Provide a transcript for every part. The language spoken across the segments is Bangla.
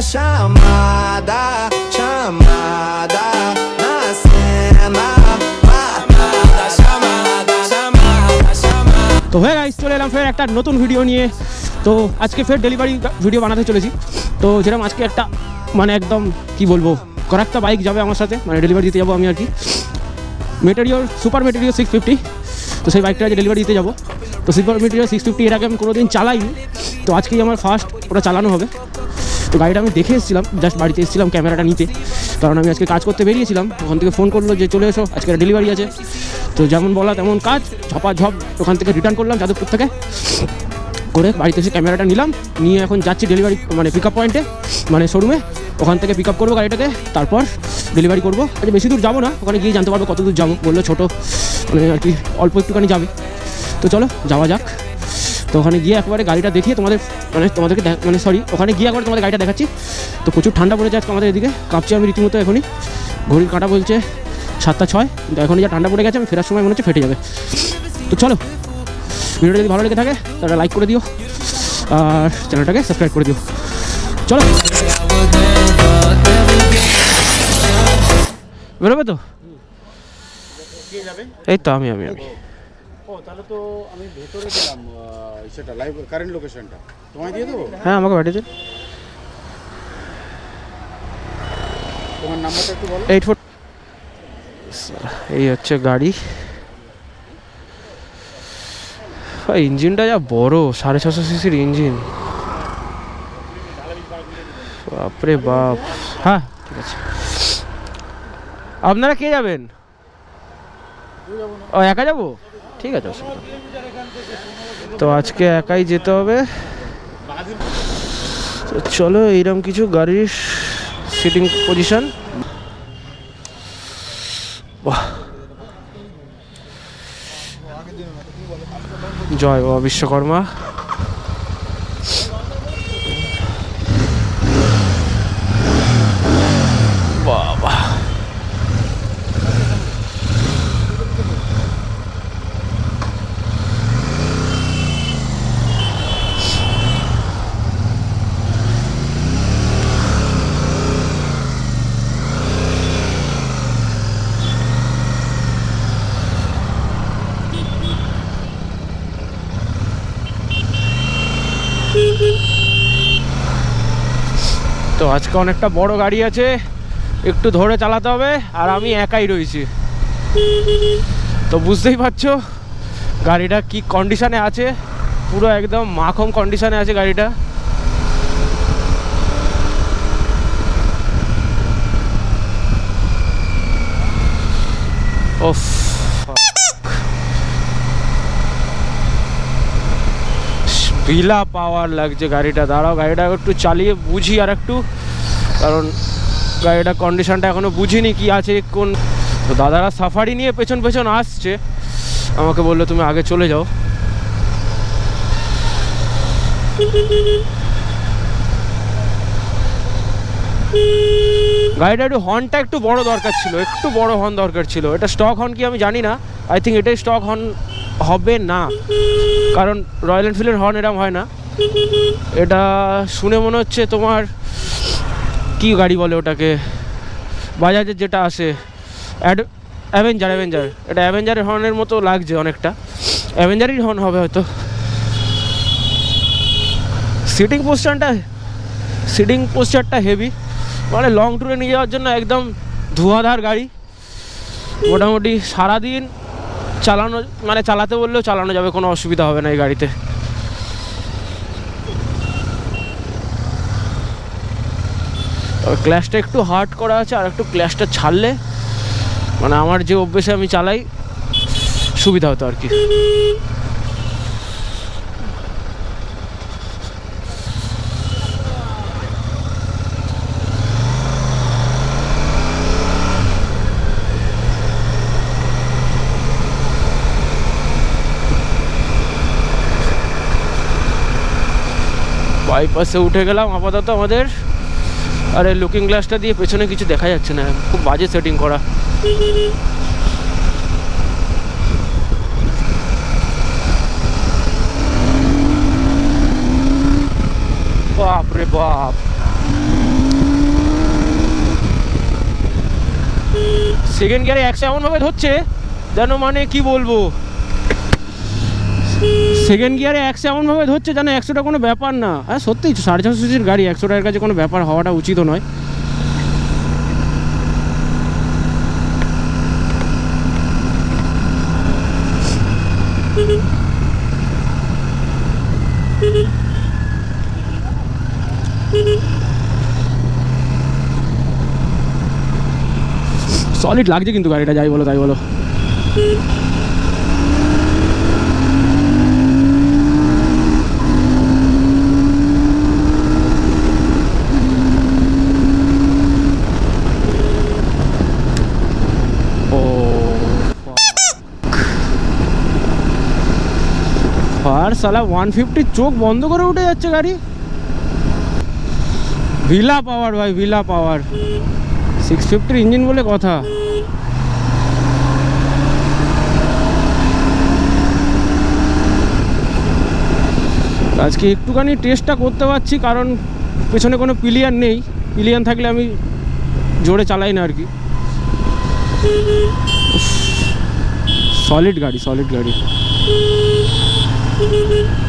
chamada, chamada, chamada na cena. তো হয়ে গাইস চলে এলাম ফের একটা নতুন ভিডিও নিয়ে। তো আজকে ফের ডেলিভারি ভিডিও বানাতে চলেছি। তো যেরকম আজকে একটা মানে একদম কি বলব করাক্তা বাইক যাবে আমার সাথে মানে ডেলিভারি দিতে যাব আমি আর কি। Material super material six fifty তো সেই বাইকটা আজ ডেলিভারি দিতে যাব। তো সুপার মেটেরিয়াল সিক্স ফিফটি আগে আমি কোনোদিন চালাইনি। তো আজকেই আমার ফার্স্ট ওটা চালানো হবে। তো গাড়িটা আমি দেখে এসেছিলাম জাস্ট বাড়িতে এসেছিলাম ক্যামেরাটা নিতে। কারণ আমি আজকে কাজ করতে বেরিয়েছিলাম, ওখান থেকে ফোন করল যে চলে এসো, আজকে ডেলিভারি আছে। তো যেমন বলা তেমন কাজ ঝপা ঝপ ওখান থেকে রিটার্ন করলাম যাদবপুর থেকে। করে বাড়িতে এসে ক্যামেরাটা নিলাম, নিয়ে এখন যাচ্ছি ডেলিভারি মানে পিক আপ পয়েন্টে মানে শোরুমে ওখান থেকে পিক আপ করব গাড়িটাকে, তারপর ডেলিভারি করব। আচ্ছা বেশি দূর যাব না, ওখানে গিয়ে জানতে পারব কত দূর যাব, বলল ছোটো মানে আর কি অল্প একটুখানি যাবে। তো চলো, যাওয়া যাক। তো ওখানে গিয়ে একবারে গাড়িটা দেখিয়ে তোমাদের মানে তোমাদেরকে দেখ- মানে সরি ওখানে গিয়ে একবার তোমাদের গাড়িটা দেখাচ্ছি। তো প্রচুর ঠান্ডা পড়েছে আজকে আমাদের এদিকে কাঁপছি আমি রীতিমতো এখনই। ঘড়ির কাঁটা বলছে সাতটা ছয় কিন্তু এখন যা ঠান্ডা পড়ে গেছে আমি ফেরার সময় মনে হচ্ছে ফেটে যাবে। তো চলো ভিডিওটা যদি ভালো লেগে থাকে তাহলে লাইক করে দিও আর চ্যানেলটাকে সাবস্ক্রাইব করে দিও। চলো। বেরোবে তো? এই তো আমি আমি আমি। তাহলে তো আমি ভেতরে গেলাম সেটা লাইভ কারেন্ট লোকেশনটা তোমায় দিয়ে দেবো? হ্যাঁ আমাকে পাঠিয়েছে। তোমার নাম্বারটা একটু বলো। এইট ফোর এই হচ্ছে গাড়ি। ইঞ্জিনটা যা বড় সাড়ে ছশো সিসির ইঞ্জিন। বাপরে বাপ। হ্যাঁ ঠিক আছে। আপনারা কে যাবেন? ও একা যাব? ঠিক আছে, অসুবিধা তো আজকে একাই যেতে হবে। তো চলো, এইরকম কিছু গাড়ির সিটিং পজিশন জয় বাবা বিশ্বকর্মা বাবা তো আজকে অনেকটা বড় গাড়ি আছে, একটু ধরে চালাতে হবে, আর আমি একাই রয়েছি। তো বুঝতেই পারছ, গাড়িটা কি কন্ডিশনে আছে, পুরো একদম মাখম কন্ডিশনে আছে গাড়িটা। ওফ বিলা পাওয়ার লাগছে গাড়িটা। দাঁড়াও, গাড়িটা একটু চালিয়ে বুঝি আর একটু। কারণ গাড়িটা কন্ডিশনটা এখনও বুঝিনি কি আছে কোন। তো দাদারা সাফারি নিয়ে পেছন পেছন আসছে। আমাকে বলল, তুমি আগে চলে যাও। গাড়িটা একটু হর্নটা একটু বড় দরকার ছিল, একটু বড় হর্ন দরকার ছিল। এটা স্টক হর্ন কি আমি জানি না। আই থিঙ্ক এটাই স্টক হর্ন হবে না। কারণ রয়্যাল এনফিল্ডের হর্ন এরম হয় না। এটা শুনে মনে হচ্ছে তোমার কি গাড়ি বলে ওটাকে? বাজাজের যেটা আসে। অ্যাড অ্যাভেঞ্জার অ্যাভেঞ্জার এটা অ্যাভেঞ্জারের হর্নের মতো লাগছে অনেকটা। অ্যাভেঞ্জারই হর্ন হবে হয়তো। সিটিং পোস্টারটা সিটিং পোস্টারটা হেভি মানে লং ট্যুরে নিয়ে যাওয়ার জন্য একদম ধোঁয়াধার গাড়ি। মোটামুটি সারাদিন চালানো মানে চালাতে বললেও চালানো যাবে, কোনো অসুবিধা হবে না এই গাড়িতে। ক্ল্যাশটা একটু হার্ড করা আছে, আর একটু ক্ল্যাশটা ছাড়লে মানে আমার যে অভ্যেসে আমি চালাই, সুবিধা হতো আর কি। বাইপাসে উঠে গেলাম, আপাতত আমাদের, আরে লুকিং গ্লাসটা দিয়ে পেছনে কিছু দেখা যাচ্ছে না, খুব বাজে সেটিং করা। বাপ। রে বাপ সেকেন্ড গিয়ারে একশো এমনভাবে ধরছে, যেন মানে কি বলব? সেকেন্ড গিয়ারে একশো এমনভাবে ধরছে যেন একশোটা কোনো ব্যাপার না। হ্যাঁ সত্যি সাড়ে ছশো সিসির গাড়ি, একশো টাকার কাছে কোনো ব্যাপার হওয়াটা উচিত নয়। সলিড লাগছে কিন্তু গাড়িটা, যাই বলো, তাই বলো। সালা ওয়ান ফিফটি চোখ বন্ধ করে উঠে যাচ্ছে গাড়ি। ভিলা পাওয়ার ভাই, ভিলা পাওয়ার। সিক্স ফিফটির ইঞ্জিন বলে কথা। আজকে একটুখানি টেস্টটা করতে পারছি, কারণ পেছনে কোনো পিলিয়ান নেই। পিলিয়ান থাকলে আমি জোরে চালাই না আর কি। সলিড গাড়ি সলিড গাড়ি। इन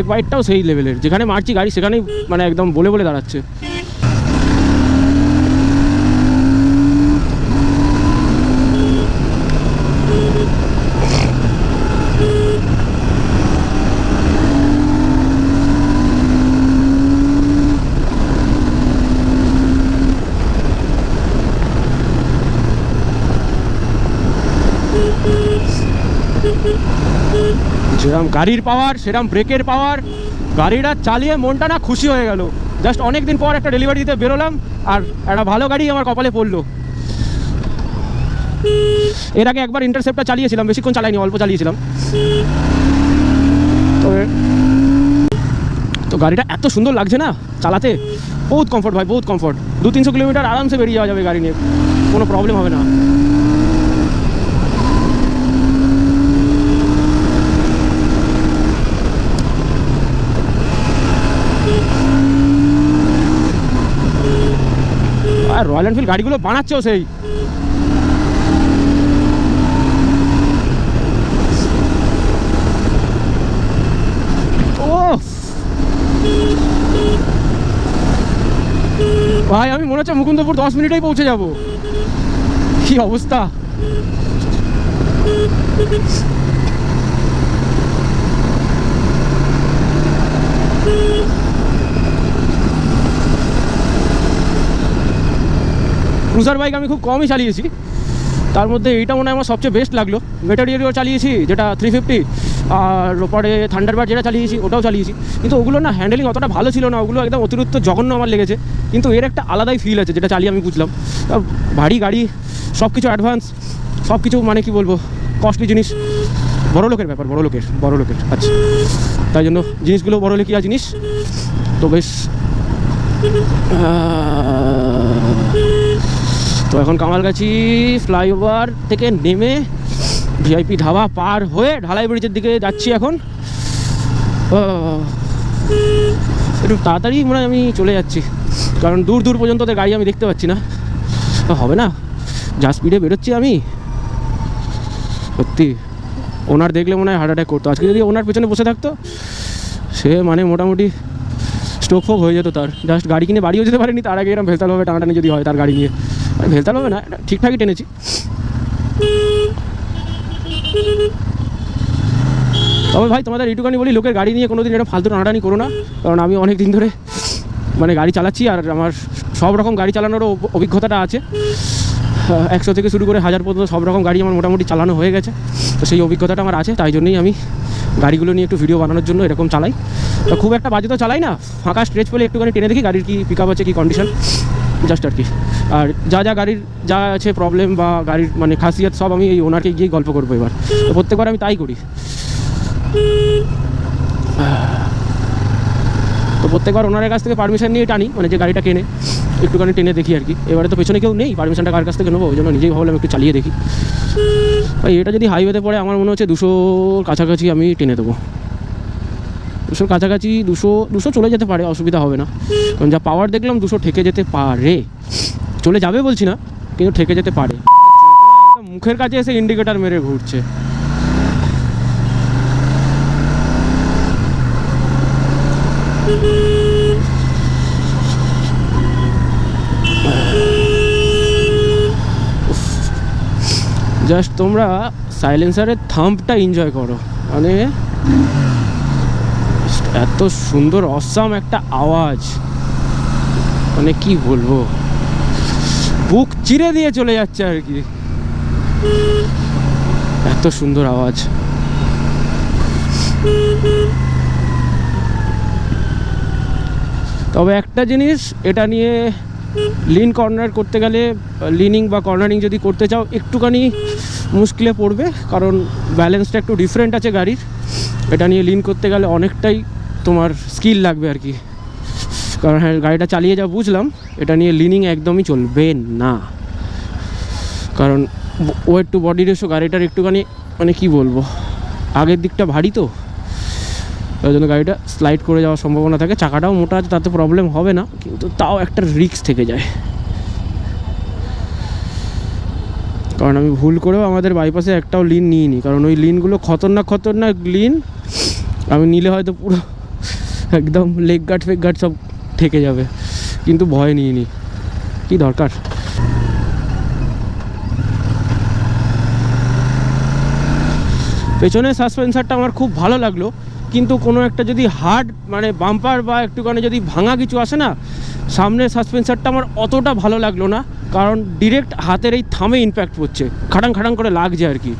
ব্রেক বাইটটাও সেই লেভেলের যেখানে মারছি গাড়ি সেখানেই মানে একদম বলে বলে দাঁড়াচ্ছে। গাড়ির পাওয়ার সেরকম ব্রেকের পাওয়ার গাড়িটা চালিয়ে মনটা না খুশি হয়ে গেল। জাস্ট অনেক দিন পর একটা ডেলিভারি দিতে বেরোলাম, আর একটা ভালো গাড়ি আমার কপালে পড়ল। এর আগে একবার ইন্টারসেপ্টটা চালিয়েছিলাম, বেশিক্ষণ চালাইনি, অল্প চালিয়েছিলাম। তো তো গাড়িটা এত সুন্দর লাগছে না চালাতে? বহুত কমফর্ট ভাই, বহুত কমফর্ট দু তিনশো কিলোমিটার আরামসে বেরিয়ে যাওয়া যাবে গাড়ি নিয়ে, কোনো প্রবলেম হবে না। আর রয়্যাল এনফিল্ড গাড়িগুলো বানাচ্ছেও সেই। ভাই, আমি মনে হচ্ছে মুকুন্দপুর দশ মিনিটেই পৌঁছে যাব। কি অবস্থা? ক্রুজার বাইক আমি খুব কমই চালিয়েছি। তার মধ্যে এইটা মনে হয় আমার সবচেয়ে বেস্ট লাগল। মেটারিয়ারিও চালিয়েছি, যেটা থ্রি ফিফটি আর ওপরে থান্ডারবার্ড যেটা চালিয়েছি, ওটাও চালিয়েছি। কিন্তু ওগুলো না হ্যান্ডেলিং অতটা ভালো ছিল না, ওগুলো একদম অতিরিক্ত জঘন্য আমার লেগেছে। কিন্তু এর একটা আলাদাই ফিল আছে, যেটা চালিয়ে আমি বুঝলাম। ভারী গাড়ি সব কিছু অ্যাডভান্স সব কিছু মানে কি বলব কস্টলি জিনিস। বড় লোকের ব্যাপার, বড় লোকের বড় লোকের আচ্ছা। তাই জন্য জিনিসগুলো বড় লোকিয়া জিনিস। তো বেশ তো এখন কামালগাছি ফ্লাইওভার থেকে নেমে ভিআইপি ধাবা পার হয়ে ঢালাই ব্রিজের দিকে যাচ্ছি এখন। একটু তাড়াতাড়ি মনে আমি চলে যাচ্ছি। কারণ দূর দূর পর্যন্ত ওদের গাড়ি আমি দেখতে পাচ্ছি না। হবে না, যা স্পিডে বেরোচ্ছি আমি। সত্যি, ওনার দেখলে মনে হয় হার্ট অ্যাটাক করতো। আজকে যদি ওনার পেছনে বসে থাকতো, সে মানে মোটামুটি স্ট্রোক ফোক হয়ে যেত তার। জাস্ট গাড়ি কিনে বাড়িও যেতে পারেনি, তার আগে এরকম ভেলতালভাবে টানাটানি যদি হয় তার গাড়ি নিয়ে। ভেলতাল হবে না ঠিকঠাকই টেনেছি। তবে ভাই, তোমাদের এইটুখানি বলি, লোকের গাড়ি নিয়ে কোনোদিন এটা ফালতু টানাটানি করো না, কারণ আমি অনেক দিন ধরে মানে গাড়ি চালাচ্ছি, আর আমার সব রকম গাড়ি চালানোরও অভিজ্ঞতাটা আছে। একশো থেকে শুরু করে হাজার পর্যন্ত সব রকম গাড়ি আমার মোটামুটি চালানো হয়ে গেছে, তো সেই অভিজ্ঞতাটা আমার আছে, তাই জন্যই আমি গাড়িগুলো নিয়ে একটু ভিডিও বানানোর জন্য এরকম চালাই। তো খুব একটা বাজে তো চালাই না, ফাঁকা স্ট্রেচ পেলে একটুখানি টেনে দেখি, গাড়ির কি পিক আপ আছে, কি কন্ডিশন জাস্ট আর কি। আর যা যা গাড়ির যা আছে প্রবলেম বা গাড়ির মানে খাসিয়াত সব আমি এই ওনারকে গিয়ে গল্প করব এবার। তো প্রত্যেকবার আমি তাই করি। তো প্রত্যেকবার ওনারের কাছ থেকে পারমিশন নিয়ে টানি মানে যে গাড়িটা কেনে, একটুখানি টেনে দেখি আর কি। এবারে তো পেছনে কেউ নেই পারমিশনটা কার কাছ থেকে নেব, ওই জন্য নিজেই ভাবলাম একটু চালিয়ে দেখি। ভাই, এটা যদি হাইওয়েতে পড়ে, আমার মনে হচ্ছে দুশোর কাছাকাছি আমি টেনে দেবো। দুশোর কাছাকাছি দুশো দুশো চলে যেতে পারে, অসুবিধা হবে না। কারণ যা পাওয়ার দেখলাম, দুশো ঠেকে যেতে পারে। চলে যাবে বলছি না, কিন্তু ঠেকে যেতে পারে। মুখের কাছে এসে ইন্ডিকেটার মেরে ঘুরছে। জাস্ট তোমরা সাইলেন্সারের থাম্পটা এনজয় করো। মানে এত সুন্দর অসাম একটা আওয়াজ। মানে কি বলব? বুক চিরে দিয়ে চলে যাচ্ছে আর কি। এত সুন্দর আওয়াজ। তবে একটা জিনিস, এটা নিয়ে লিন কর্নার করতে গেলে লিনিং বা কর্নারিং যদি করতে চাও, একটুখানি মুশকিলে পড়বে, কারণ ব্যালেন্সটা একটু ডিফারেন্ট আছে গাড়ির। এটা নিয়ে লিন করতে গেলে অনেকটাই তোমার স্কিল লাগবে আর কি। কারণ হ্যাঁ গাড়িটা চালিয়ে যা বুঝলাম। এটা নিয়ে লিনিং একদমই চলবে না। কারণ ওয়েট টু বডি রেশো গাড়িটার একটুখানি মানে কি বলব, আগের দিকটা ভারী তো। ওই জন্য গাড়িটা স্লাইড করে যাওয়ার সম্ভাবনা থাকে। চাকাটাও মোটা আছে, তাতে প্রবলেম হবে না, কিন্তু তাও একটা রিস্ক থেকে যায়। কারণ আমি ভুল করেও আমাদের বাইপাসে একটাও লিন নিইনি। কারণ ওই লিনগুলো খতরনাক খতরনাক লিন আমি নিলে হয়তো পুরো একদম লেগ গার্ড ফেক গার্ড সব ঠেকে যাবে। কিন্তু ভয় নিয়ে নি। কি দরকার? পেছনের সাসপেন্সারটা আমার খুব ভালো লাগল। কিন্তু কোনো একটা যদি হার্ড মানে বাম্পার বা একটুখানি যদি ভাঙা কিছু আসে না, সামনের সাসপেন্সারটা আমার অতটা ভালো লাগল না। কারণ ডিরেক্ট হাতের এই থামে ইম্প্যাক্ট পড়ছে। খাটাং খাটাং করে লাগছে আর কি।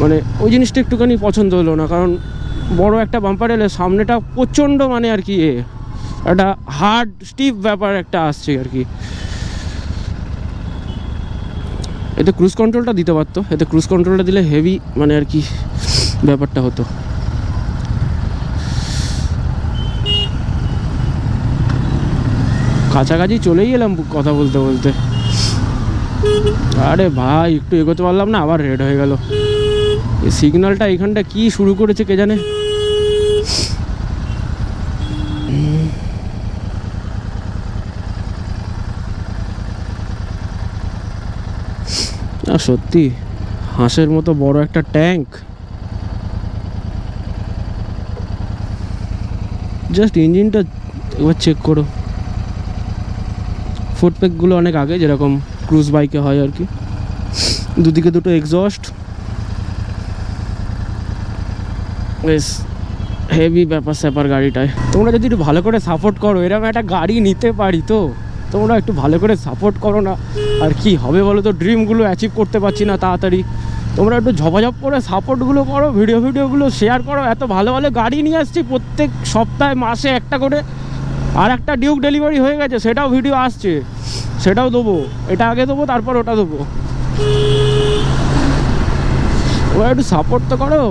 মানে ওই জিনিসটা একটুখানি পছন্দ হলো না। কারণ বড় একটা বাম্পার এলে সামনেটা প্রচণ্ড মানে আর কি এ। একটা হার্ড স্টিফ ব্যাপার একটা আসছে আর কি। এতে ক্রুজ কন্ট্রোলটা দিতে পারতো। এতে ক্রুজ কন্ট্রোলটা দিলে হেভি মানে আর কি ব্যাপারটা হতো। কাছাকাছি চলেই এলাম কথা বলতে বলতে। আরে ভাই, একটু এগোতে পারলাম না, আবার রেড হয়ে গেল। এই সিগন্যালটা এখানটা কি শুরু করেছে কে জানে না সত্যি? হাঁসের মতো বড় একটা ট্যাঙ্ক? জাস্ট ইঞ্জিনটা একবার চেক করো। ফুটপ্যাকগুলো অনেক আগে, যেরকম ক্রুজ বাইকে হয় আর কি। দুদিকে দুটো এক্সস্ট বেশ হেভি ব্যাপার স্যাপার গাড়িটায়। তোমরা যদি একটু ভালো করে সাপোর্ট করো, এরকম একটা গাড়ি নিতে পারি তো? তোমরা একটু ভালো করে সাপোর্ট করো না। আর কি হবে বলো তো ড্রিমগুলো অ্যাচিভ করতে পারছি না তাড়াতাড়ি। তোমরা একটু ঝপাঝপ করে সাপোর্টগুলো করো ভিডিও ভিডিওগুলো শেয়ার করো। এত ভালো ভালো গাড়ি নিয়ে আসছি প্রত্যেক সপ্তাহে, মাসে একটা করে। আর একটা ডিউক ডেলিভারি হয়ে গেছে, সেটাও ভিডিও আসছে। সেটাও দেবো। এটা আগে দেবো, তারপর ওটা দেবো। ওরা একটু সাপোর্ট তো করো।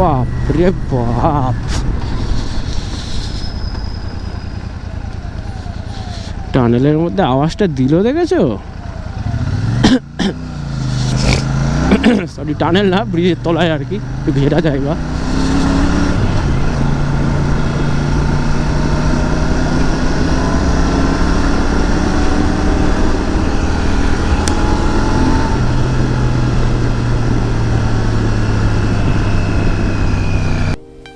বাপ রে বাপ। টানেলের মধ্যে আওয়াজটা দিল দেখেছ? সরি টানেল না, ব্রিজের তলায় আর কি, একটু ঘেরা জায়গা।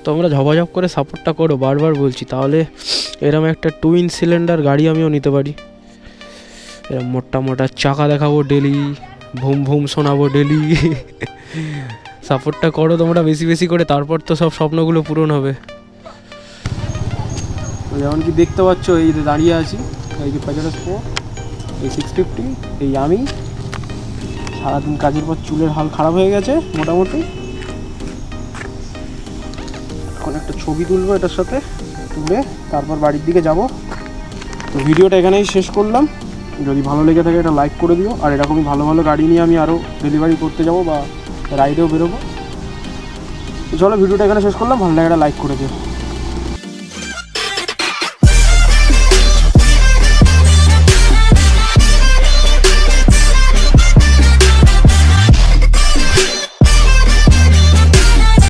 তোমরা ঝপাঝপ করে সাপোর্টটা করো, বারবার বলছি। তাহলে এরম একটা টুইন সিলিন্ডার গাড়ি আমিও নিতে পারি। এরম মোটা মোটা চাকা দেখাবো ডেলি ভুম ভুম শোনাবো ডেলি সাপোর্টটা করো তোমরা বেশি বেশি করে, তারপর তো সব স্বপ্নগুলো পূরণ হবে। যেমন কি দেখতে পাচ্ছ, এই যে দাঁড়িয়ে আছি, এই যে স্পো এই সিক্স ফিফটি এই আমি। সারাদিন কাজের পর চুলের হাল খারাপ হয়ে গেছে, মোটামুটি। এখন একটা ছবি তুলবো এটার সাথে, তুলে তারপর বাড়ির দিকে যাব। তো ভিডিওটা এখানেই শেষ করলাম। যদি ভালো লেগে থাকে এটা লাইক করে দিও। আর এরকমই ভালো ভালো গাড়ি নিয়ে আমি আরও ডেলিভারি করতে যাব বা রাইডেও বেরোবো। চলো, ভিডিওটা এখানে শেষ করলাম। ভালো লাগে লাইক করে দিও।